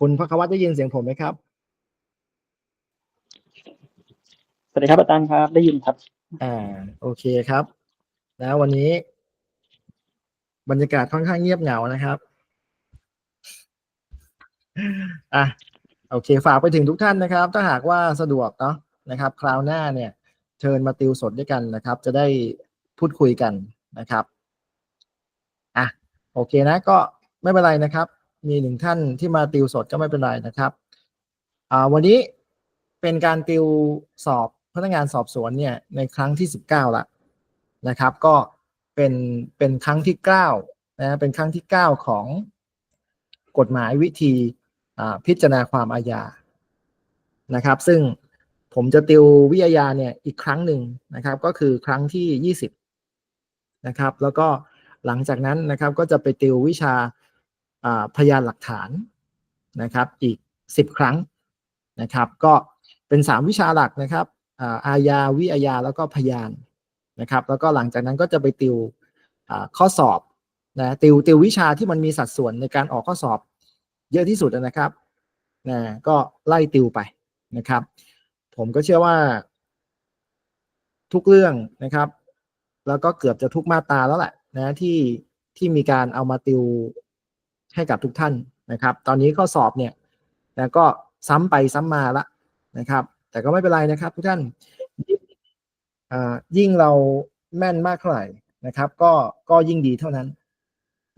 คุณพระควัตได้ยินเสียงผมไหมครับ สวัสดีครับอาจารย์ครับ ได้ยินครับ อ่า โอเคครับ แล้ววันนี้ บรรยากาศค่อนข้างเงียบเหงานะครับ อะ โอเค ฝากไปถึงทุกท่านนะครับ ถ้าหากว่าสะดวกเนาะนะครับ คราวหน้าเนี่ย เชิญมาติวสดด้วยกันนะครับ จะได้พูดคุยกันนะครับ อะ โอเคนะ ก็ไม่เป็นไรนะครับ มีหนึ่งท่านที่มาติวสดก็ไม่เป็นไรนะครับอ่าวันนี้เป็นการติวสอบพนักงานสอบสวนเนี่ยในครั้งที่สิบเก้าละนะครับ ก็เป็นเป็นครั้งที่เก้านะเป็นครั้งที่เก้าของกฎหมายวิธีอ่าพิจารณาความอาญานะครับ ซึ่งผมจะติววิทยาเนี่ยอีกครั้งหนึ่งนะครับ ก็คือครั้งที่ยี่สิบนะครับ แล้วก็หลังจากนั้นนะครับก็จะไปติววิชา พยานหลักฐานนะครับอีกสิบครั้งนะครับ ก็เป็นสามวิชาหลักนะครับอาญาวิอาญาแล้วก็พยานนะครับ แล้วก็หลังจากนั้นก็จะไปติวข้อสอบนะติวติววิชาที่มันมีสัดส่วนในการออกข้อสอบเยอะที่สุดนะครับนะก็ไล่ติวไปนะครับ ผมก็เชื่อว่า ทุกเรื่องนะครับ แล้วก็เกือบจะทุกมาตราแล้วแหละนะที่ที่มีการเอามาติว ให้กับทุกท่านนะครับ ตอนนี้ข้อสอบเนี่ยนะก็ซ้ำไปซ้ำมาละนะครับ แต่ก็ไม่เป็นไรนะครับ ทุกท่านยิ่งเราแม่นมากเท่าไหร่นะครับ ก็ก็ยิ่งดีเท่านั้น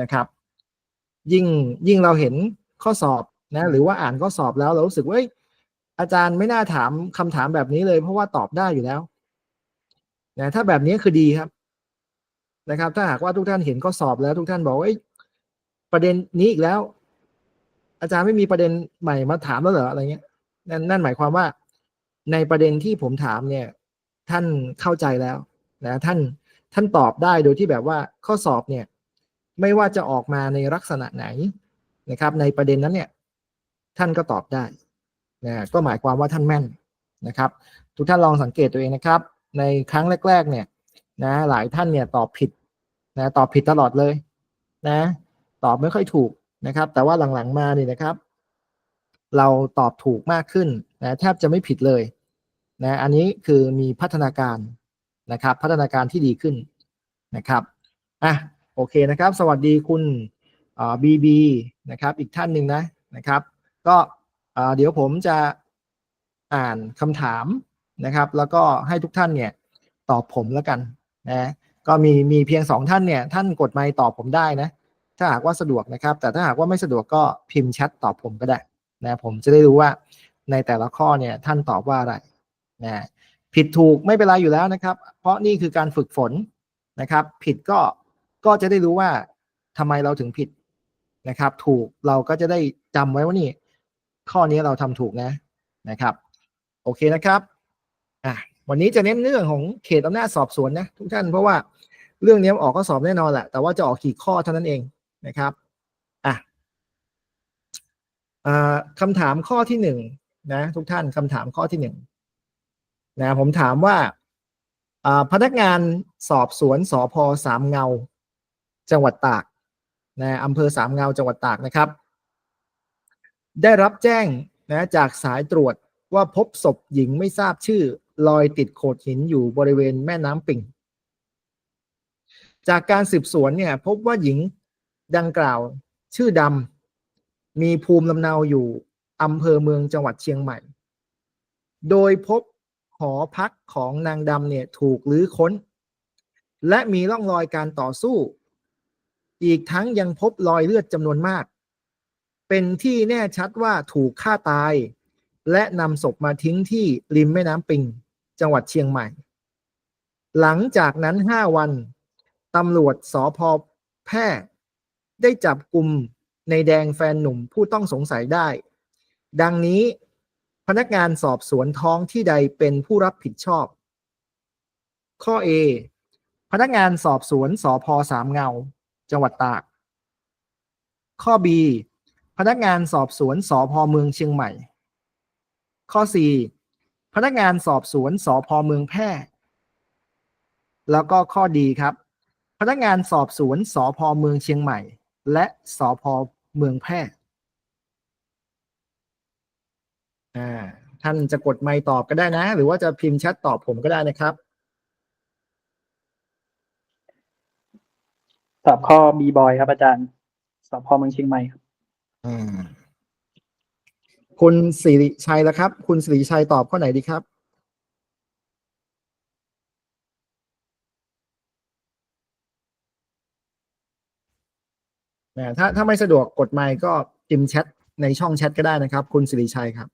นะครับ ยิ่งยิ่งเราเห็นข้อสอบนะหรือว่าอ่านข้อสอบแล้วเรารู้สึกว่าอาจารย์ไม่น่าถามคำถามแบบนี้เลย เพราะว่าตอบได้อยู่แล้วนะถ้าแบบนี้คือดีครับนะครับ ถ้าหากว่าทุกท่านเห็นข้อสอบแล้วทุกท่านบอกว่า ประเด็นนี้อีกแล้ว อาจารย์ไม่มีประเด็นใหม่มาถามแล้วเหรออะไรเงี้ยนั่นนั่นหมายความว่า ในประเด็นที่ผมถามเนี่ย ท่านเข้าใจแล้วนะท่านท่านตอบได้โดยที่แบบว่าข้อสอบเนี่ย ไม่ว่าจะออกมาในลักษณะไหนนะครับ ในประเด็นนั้นเนี่ย ท่านก็ตอบได้นะก็หมายความว่าท่านแม่นนะครับ ทุกท่านลองสังเกตตัวเองนะครับ ในครั้งแรก ๆ เนี่ย นะ หลายท่านเนี่ยตอบผิดนะตอบผิดตลอดเลย นะ ตอบไม่ค่อยถูกนะครับ แต่ว่าหลังๆมาเนี่ยนะครับ เราตอบถูกมากขึ้นนะแทบจะไม่ผิดเลยนะอันนี้คือมีพัฒนาการนะครับ พัฒนาการที่ดีขึ้นนะครับอะโอเคนะครับ สวัสดีคุณบีบีนะครับ อีกท่านหนึ่งนะนะครับ ก็เดี๋ยวผมจะอ่านคำถามนะครับ แล้วก็ให้ทุกท่านเนี่ยตอบผมแล้วกันนะก็มีมีเพียงสองท่านเนี่ย ท่านกดไมค์ตอบผมได้นะ ถ้าหากว่าสะดวกนะครับ แต่ถ้าหากว่าไม่สะดวกก็พิมพ์แชทตอบผมก็ได้นะผมจะได้รู้ว่าในแต่ละข้อเนี่ยท่านตอบว่าอะไรนะผิดถูกไม่เป็นไรอยู่แล้วนะครับ เพราะนี่คือการฝึกฝนนะครับ ผิดก็ก็จะได้รู้ว่าทำไมเราถึงผิดนะครับ ถูกเราก็จะได้จำไว้ว่านี่ ข้อนี้เราทำถูกนะนะครับ โอเคนะครับอะวันนี้จะเน้นเรื่องของเขตอำนาจสอบสวนนะทุกท่านเพราะว่าเรื่องนี้ออกข้อสอบแน่นอนแหละแต่ว่าจะออกกี่ข้อเท่านั้นเอง นะครับอะอ่าคำถามข้อที่หนึ่งนะทุกท่านคำถามข้อที่หนึ่งนะผมถามว่าพนักงานสอบสวนสพสามเงา จังหวัดตากนะอำเภอสามเงาจังหวัดตากนะครับ ได้รับแจ้งนะจากสายตรวจว่าพบศพหญิงไม่ทราบชื่อ ลอยติดโขดหินอยู่บริเวณแม่น้ำปิ่ง จากการสืบสวนเนี่ยพบว่าหญิง ดังกล่าว ชื่อดำมีภูมิลำเนาอยู่อำเภอเมืองจังหวัดเชียงใหม่ โดยพบหอพักของนางดำเนี่ยถูกลื้อค้น และมีร่องรอยการต่อสู้ อีกทั้งยังพบรอยเลือดจำนวนมาก เป็นที่แน่ชัดว่าถูกฆ่าตาย และนำศพมาทิ้งที่ริมแม่น้ำปิง จังหวัดเชียงใหม่ หลังจากนั้นห้าวันตำรวจสพแพร่ ได้จับกลุ่มในแดงแฟนหนุ่มผู้ต้องสงสัยได้ ดังนี้พนักงานสอบสวนท้องที่ใดเป็นผู้รับผิดชอบ ข้อ A พนักงานสอบสวนสพสามเงา จังหวัดตาก ข้อ B พนักงานสอบสวนสพเมืองเชียงใหม่ ข้อ4พนักงานสอบสวนสพเมืองแพร่ แล้วก็ข้อดีครับ พนักงานสอบสวนสพเมืองเชียงใหม่ และสพเมืองแพร่อ่าท่านจะกดไมค์ตอบก็ได้นะ หรือว่าจะพิมพ์แชทตอบผมก็ได้นะครับสอบข้อ B boy ครับอาจารย์ สอบข้อเมืองเชียงใหม่ครับอ่าคุณสิริชัยละครับ คุณสิริชัยตอบข้อไหนดีครับ นะถ้าถ้าไม่สะดวกกดไมค์ก็พิมพ์แชทในช่องแชทก็ได้นะครับ คุณสิริชัยครับ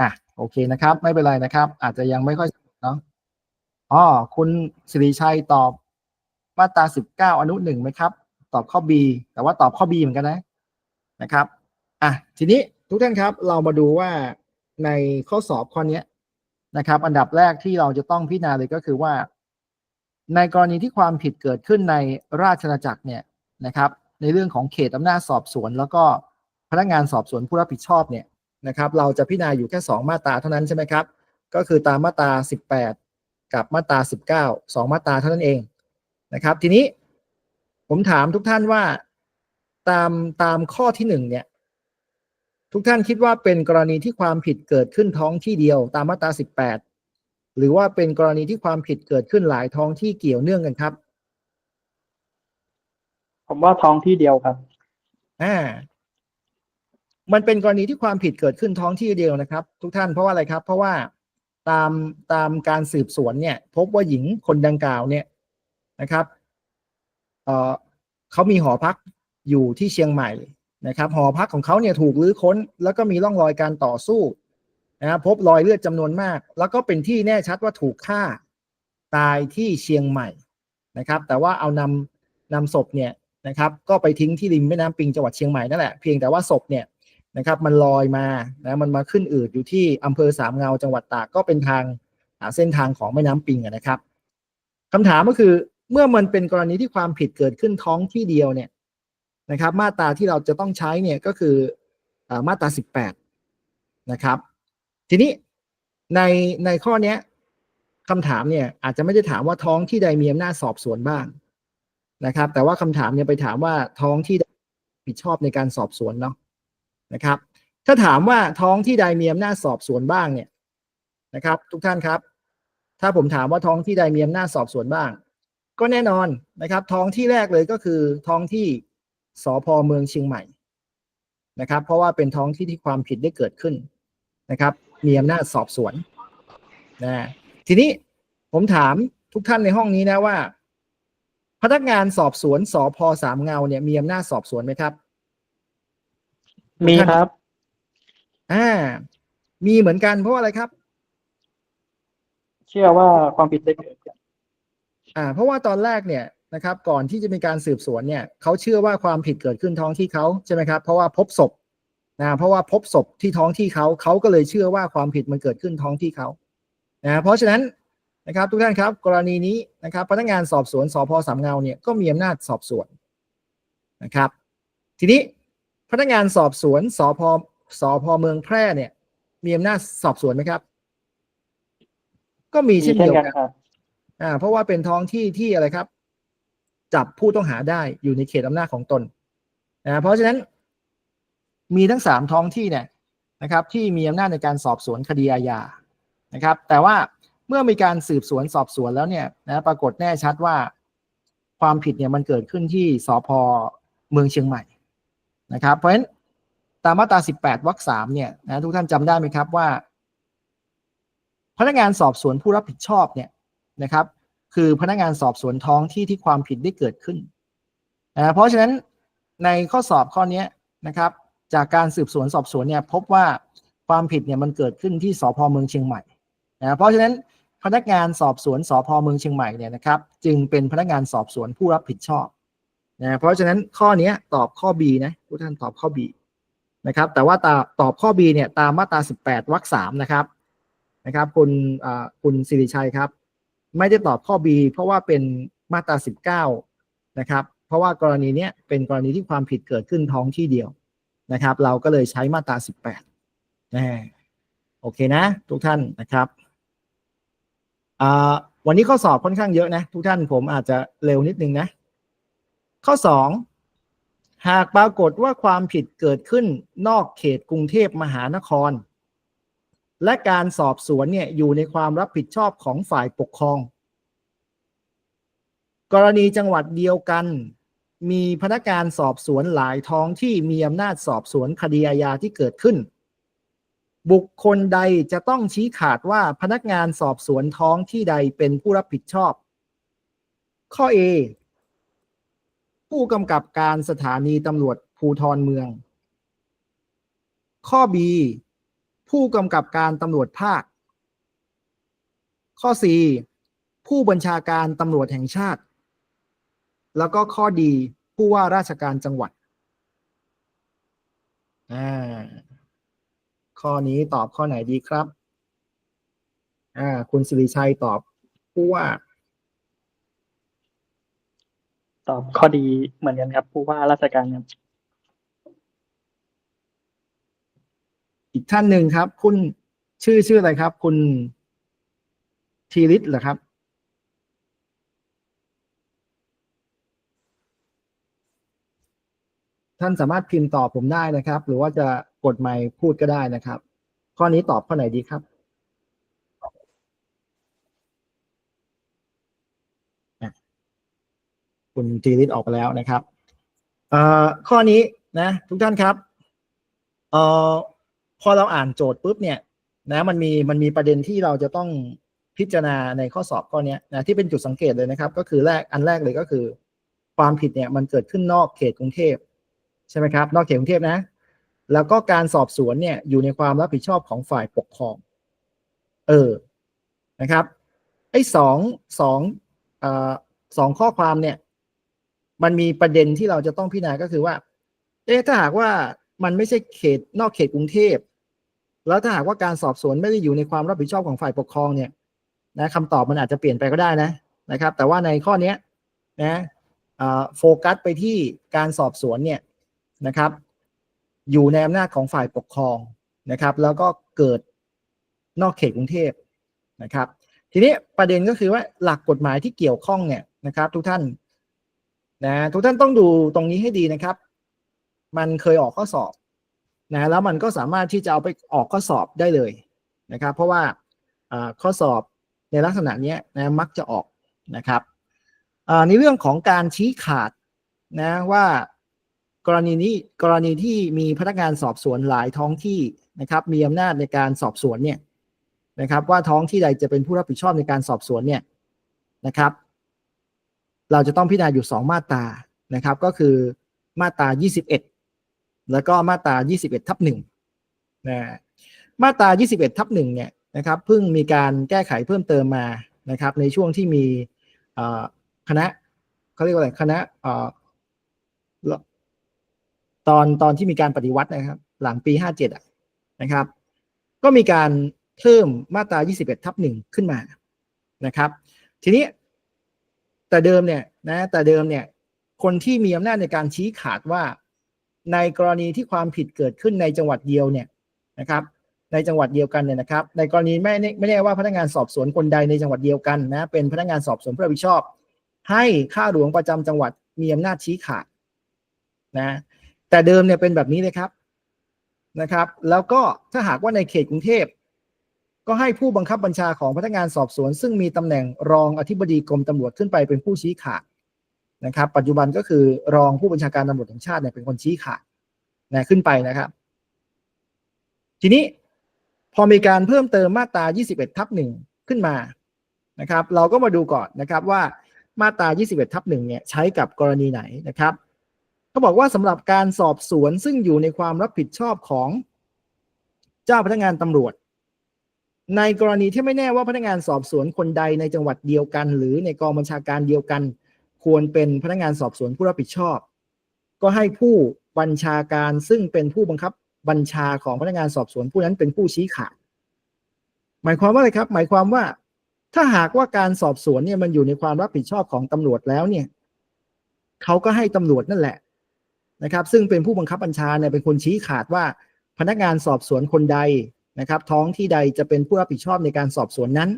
อะโอเคนะครับ ไม่เป็นไรนะครับ อาจจะยังไม่ค่อยเนาะอ๋อคุณสิริชัยตอบมาตราสิบเก้าอนุหนึ่งไหมครับ ตอบข้อ B แต่ว่าตอบข้อ B เหมือนกันนะนะครับ อะทีนี้ทุกท่านครับ เรามาดูว่า ในข้อสอบข้อนี้นะครับ อันดับแรกที่เราจะต้องพิจารณาเลยก็คือว่า ในกรณีที่ความผิดเกิดขึ้นในราชอาณาจักรเนี่ยนะครับ ในเรื่องของเขตอำนาจสอบสวน แล้วก็พนักงานสอบสวนผู้รับผิดชอบเนี่ยนะครับ เราจะพิจารณาอยู่แค่ 2 มาตราเท่านั้นใช่ไหมครับ ก็คือตามมาตรา 18 กับมาตรา 19 2 มาตราเท่านั้นเองนะครับ ทีนี้ผมถามทุกท่านว่าตามตามข้อที่หนึ่งเนี่ย ทุกท่านคิดว่าเป็นกรณีที่ความผิดเกิดขึ้นท้องที่เดียวตามมาตรา 18 หรือว่าเป็นกรณีที่ความผิดเกิดขึ้นหลายท้องที่เกี่ยวเนื่องกันครับ ผมว่าท้องที่เดียวครับ อ่า มันเป็นกรณีที่ความผิดเกิดขึ้นท้องที่เดียวนะครับ ทุกท่านเพราะว่าอะไรครับ เพราะว่าตามตามการสืบสวนเนี่ย พบว่าหญิงคนดังกล่าวเนี่ยนะครับเอ่อเขามีหอพักอยู่ที่เชียงใหม่ นะครับหอพักของเขาเนี่ยถูกรื้อค้น แล้วก็มีร่องรอยการต่อสู้นะพบรอยเลือดจำนวนมาก แล้วก็เป็นที่แน่ชัดว่าถูกฆ่าตายที่เชียงใหม่นะครับ แต่ว่าเอานำนำศพเนี่ยนะครับ ก็ไปทิ้งที่ริมแม่น้ำปิงจังหวัดเชียงใหม่นั่นแหละเพียงแต่ว่าศพเนี่ยนะครับ มันลอยมานะมันมาขึ้นอืดอยู่ที่อำเภอสามเงาจังหวัดตากก็เป็นทางเส้นทางของแม่น้ำปิงนะครับคำถามก็คือเมื่อมันเป็นกรณีที่ความผิดเกิดขึ้นท้องที่เดียวเนี่ย นะครับ มาตราที่เราจะต้องใช้เนี่ยก็คืออมาตราสิบแปดนะครับ ทีนี้ในในข้อเนี้ยคำถามเนี่ยอาจจะไม่ได้ถามว่าท้องที่ใดมีอำนาจสอบสวนบ้างนะครับ แต่ว่าคำถามเนี่ยไปถามว่าท้องที่ใดผิดชอบในการสอบสวนเนาะนะครับ ถ้าถามว่าท้องที่ใดมีอำนาจสอบสวนบ้างเนี่ยนะครับ ทุกท่านครับ ถ้าผมถามว่าท้องที่ใดมีอำนาจสอบสวนบ้าง ก็แน่นอนนะครับ ท้องที่แรกเลยก็คือท้องที่ สพเมืองเชียงใหม่นะครับ เพราะว่าเป็นท้องที่ที่ความผิดได้เกิดขึ้นนะครับ มีอำนาจสอบสวนนะทีนี้ผมถามทุกท่านในห้องนี้นะว่า พนักงานสอบสวนสพสามเงาเนี่ยมีอำนาจสอบสวนไหมครับ มีครับ อ่า มีเหมือนกันเพราะว่าอะไรครับ เชื่อว่าความผิดได้เกิดจากอ่า เพราะว่าตอนแรกเนี่ยนะครับ ก่อนที่จะมีการสืบสวนเนี่ยเขาเชื่อว่าความผิดเกิดขึ้นท้องที่เขาใช่ไหมครับ เพราะว่าพบศพนะเพราะว่าพบศพที่ท้องที่เขาเขาก็เลยเชื่อว่าความผิดมันเกิดขึ้นท้องที่เขานะเพราะฉะนั้นนะครับทุกท่านครับ กรณีนี้นะครับพนักงานสอบสวนสพสามเงาเนี่ยก็มีอำนาจสอบสวนนะครับ ทีนี้พนักงานสอบสวนสพสพเมืองแพร่เนี่ย มีอำนาจสอบสวนไหมครับ ก็มีมีเช่นเช่นเดียวกันกันครับอ่าเพราะว่าเป็นท้องที่ที่อะไรครับ จับผู้ต้องหาได้อยู่ในเขตอำนาจของตนนะเพราะฉะนั้นมีทั้งสามท้องที่เนี่ยนะครับที่มีอำนาจในการสอบสวนคดีอาญานะครับ แต่ว่าเมื่อมีการสืบสวนสอบสวนแล้วเนี่ยนะปรากฏแน่ชัดว่าความผิดเนี่ยมันเกิดขึ้นที่สพเมืองเชียงใหม่นะครับ เพราะฉะนั้นตามมาตรา 18วรรคสามเนี่ยนะทุกท่านจำได้ไหมครับว่า พนักงานสอบสวนผู้รับผิดชอบเนี่ยนะครับ คือพนักงานสอบสวนท้องที่ที่ความผิดได้เกิดขึ้นนะเพราะฉะนั้นในข้อสอบข้อนี้นะครับ จากการสืบสวนสอบสวนเนี่ยพบว่าความผิดเนี่ยมันเกิดขึ้นที่สพเมืองเชียงใหม่นะเพราะฉะนั้นพนักงานสอบสวนสพเมืองเชียงใหม่เนี่ยนะครับ จึงเป็นพนักงานสอบสวนผู้รับผิดชอบนะเพราะฉะนั้นข้อนี้ตอบข้อ B นะทุกท่านตอบข้อ B นะครับ แต่ว่าตาตอบข้อ B เนี่ยตามมาตรา 18วรรคสามนะครับนะครับ คุณคุณสิริชัยครับ ไม่ได้ตอบข้อ B เพราะว่าเป็นมาตรา 19 นะครับ เพราะว่ากรณีนี้เป็นกรณีที่ความผิดเกิดขึ้นท้องที่เดียวนะครับ เราก็เลยใช้มาตรา 18นะโอเคนะ ทุกท่านนะครับวันนี้ข้อสอบค่อนข้างเยอะนะ ทุกท่านผมอาจจะเร็วนิดนึงนะ ข้อสองหากปรากฏว่าความผิดเกิดขึ้นนอกเขตกรุงเทพมหานคร และการสอบสวนเนี่ยอยู่ในความรับผิดชอบของฝ่ายปกครอง กรณีจังหวัดเดียวกัน มีพนักงานสอบสวนหลายท้องที่มีอำนาจสอบสวนคดีอาญาที่เกิดขึ้น บุคคลใดจะต้องชี้ขาดว่าพนักงานสอบสวนท้องที่ใดเป็นผู้รับผิดชอบ ข้อ A ผู้กำกับการสถานีตำรวจภูทรเมือง ข้อ B ผู้กำกับการตำรวจภาค ข้อ C ผู้บัญชาการตำรวจแห่งชาติ แล้วก็ข้อดีผู้ว่าราชการจังหวัดอ่าข้อนี้ตอบข้อไหนดีครับอ่าคุณสิริชัยตอบผู้ว่า ตอบข้อดีเหมือนกันครับผู้ว่าราชการครับ อีกท่านหนึ่งครับ คุณชื่อชื่ออะไรครับ คุณทีริศเหรอครับ ท่านสามารถพิมพ์ตอบผมได้นะครับ หรือว่าจะกดไมค์พูดก็ได้นะครับ ข้อนี้ตอบข้อไหนดีครับคุณทีริศออกไปแล้วนะครับ เอ่อข้อนี้นะ ทุกท่านครับ เอ่อ พอเราอ่านโจทย์ปุ๊บเนี่ยนะมันมีมันมีประเด็นที่เราจะต้องพิจารณาในข้อสอบข้อนี้นะที่เป็นจุดสังเกตเลยนะครับ ก็คือแรกอันแรกเลยก็คือ ความผิดเนี่ยมันเกิดขึ้นนอกเขตกรุงเทพใช่ไหมครับ นอกเขตกรุงเทพนะ แล้วก็การสอบสวนเนี่ยอยู่ในความรับผิดชอบของฝ่ายปกครอง เออนะครับไอ้สองสองอสองข้อความเนี่ย มันมีประเด็นที่เราจะต้องพิจารณาก็คือว่า เอ๊ะถ้าหากว่า มันไม่ใช่เขตนอกเขตกรุงเทพ แล้วถ้าหากว่าการสอบสวนไม่ได้อยู่ในความรับผิดชอบของฝ่ายปกครองเนี่ยนะคำตอบมันอาจจะเปลี่ยนไปก็ได้นะนะครับ แต่ว่าในข้อเนี้ยนะโฟกัสไปที่การสอบสวนเนี่ยนะครับ อยู่ในอำนาจของฝ่ายปกครองนะครับ แล้วก็เกิดนอกเขตกรุงเทพนะครับ ทีนี้ประเด็นก็คือว่าหลักกฎหมายที่เกี่ยวข้องเนี่ยนะครับ ทุกท่านนะทุกท่านต้องดูตรงนี้ให้ดีนะครับ มันเคยออกข้อสอบนะแล้วมันก็สามารถที่จะเอาไปออกข้อสอบได้เลยนะครับ เพราะว่าข้อสอบในลักษณะนี้นะมักจะออกนะครับในเรื่องของการชี้ขาดนะว่ากรณีนี้กรณีที่มีพนักงานสอบสวนหลายท้องที่นะครับ มีอำนาจในการสอบสวนเนี่ยนะครับ ว่าท้องที่ใดจะเป็นผู้รับผิดชอบในการสอบสวนเนี่ยนะครับ เราจะต้องพิจารณาอยู่สองมาตรานะครับ ก็คือมาตรา 21 แล้วก็มาตรา 21 ทับหนึ่งนะมาตรา 21 ทับหนึ่งเนี่ยนะครับเพิ่งมีการแก้ไขเพิ่มเติมมานะครับ ในช่วงที่มีคณะเขาเรียกว่าอะไรคณะตอนตอนที่มีการปฏิวัตินะครับ หลังปี 57อะนะครับ ก็มีการเพิ่มมาตรา 21 ทับหนึ่งขึ้นมานะครับ ทีนี้แต่เดิมเนี่ยนะแต่เดิมเนี่ยคนที่มีอำนาจในการชี้ขาดว่า ในกรณีที่ความผิดเกิดขึ้นในจังหวัดเดียวเนี่ยนะครับ ในจังหวัดเดียวกันเนี่ยนะครับ ในกรณีไม่ไม่ไม่ว่าพนักงานสอบสวนคนใดในจังหวัดเดียวกันนะเป็นพนักงานสอบสวนผู้รับผิดชอบ ให้ข้าหลวงประจำจังหวัดมีอำนาจชี้ขาดนะแต่เดิมเนี่ยเป็นแบบนี้เลยครับนะครับ แล้วก็ถ้าหากว่าในเขตกรุงเทพก็ให้ผู้บังคับบัญชาของพนักงานสอบสวน ซึ่งมีตำแหน่งรองอธิบดีกรมตำรวจขึ้นไปเป็นผู้ชี้ขาด นะครับ ปัจจุบันก็คือรองผู้บัญชาการตำรวจแห่งชาติเนี่ยเป็นคนชี้ขาดนะขึ้นไปนะครับ ทีนี้พอมีการเพิ่มเติมมาตรา 21 ทับหนึ่งขึ้นมานะครับ เราก็มาดูก่อนนะครับว่ามาตรา 21 ทับหนึ่งเนี่ยใช้กับกรณีไหนนะครับเขาบอกว่าสำหรับการสอบสวนซึ่งอยู่ในความรับผิดชอบของเจ้าพนักงานตำรวจ ในกรณีที่ไม่แน่ว่าพนักงานสอบสวนคนใดในจังหวัดเดียวกัน หรือในกองบัญชาการเดียวกัน ควรเป็นพนักงานสอบสวนผู้รับผิดชอบ ก็ให้ผู้บัญชาการซึ่งเป็นผู้บังคับบัญชาของพนักงานสอบสวนผู้นั้นเป็นผู้ชี้ขาดหมายความว่าอะไรครับ หมายความว่า ถ้าหากว่าการสอบสวนเนี่ยมันอยู่ในความรับผิดชอบของตำรวจแล้วเนี่ยเขาก็ให้ตำรวจนั่นแหละนะครับ ซึ่งเป็นผู้บังคับบัญชาเนี่ยเป็นคนชี้ขาดว่า พนักงานสอบสวนคนใดนะครับ ท้องที่ใดจะเป็นผู้รับผิดชอบในการสอบสวนนั้น